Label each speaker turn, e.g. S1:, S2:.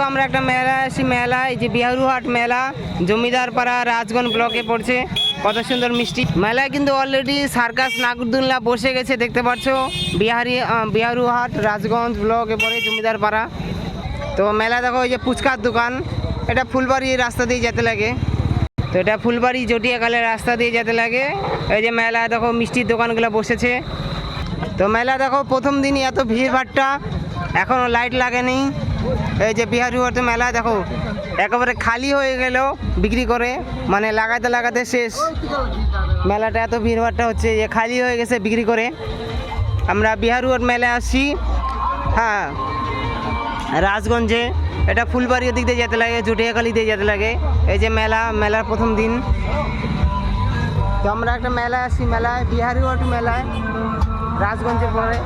S1: দেখো আমরা একটা মেলা আসি মেলা, এই যে বিহারুহাট মেলা, জমিদার পাড়া রাজগঞ্জ ব্লকে পড়ছে। কত সুন্দর মিষ্টি। মেলায় কিন্তু অলরেডি সার্কাস নাগরদুল্লা বসে গেছে, দেখতে পাচ্ছ। বিহারি বিহারুহাট রাজগঞ্জ ব্লকে পড়ে জমিদার পাড়া। তো মেলা দেখো ওই যে ফুচকার দোকান। এটা ফুলবাড়ি রাস্তা দিয়ে যেতে লাগে। তো এটা ফুলবাড়ি জটিয়াকালের রাস্তা দিয়ে যেতে লাগে। এই যে মেলা দেখো মিষ্টির দোকানগুলো বসেছে। তো মেলা দেখো, প্রথম দিনই এত ভিড় এখনও লাইট লাগেনি। এই যে বিহারি হতে মেলা, দেখো, একেবারে খালি হয়ে গেল বিক্রি করে মানে লাগাতে লাগাতে শেষ। মেলাটা এত ভিড় ভাট্টা হচ্ছে যে খালি হয়ে গেছে বিক্রি করে। আমরা বিহারুয়ার মেলায় আসছি হ্যাঁ রাজগঞ্জে, এটা ফুলবাড়ির দিক দিয়ে যেতে লাগে, জুটিয়াখালি দিয়ে যেতে লাগে। এই যে মেলা, মেলার প্রথম দিন। তো আমরা একটা মেলায় আসি, মেলায়, বিহারি ওয়াট মেলায়, রাজগঞ্জে পড়ে।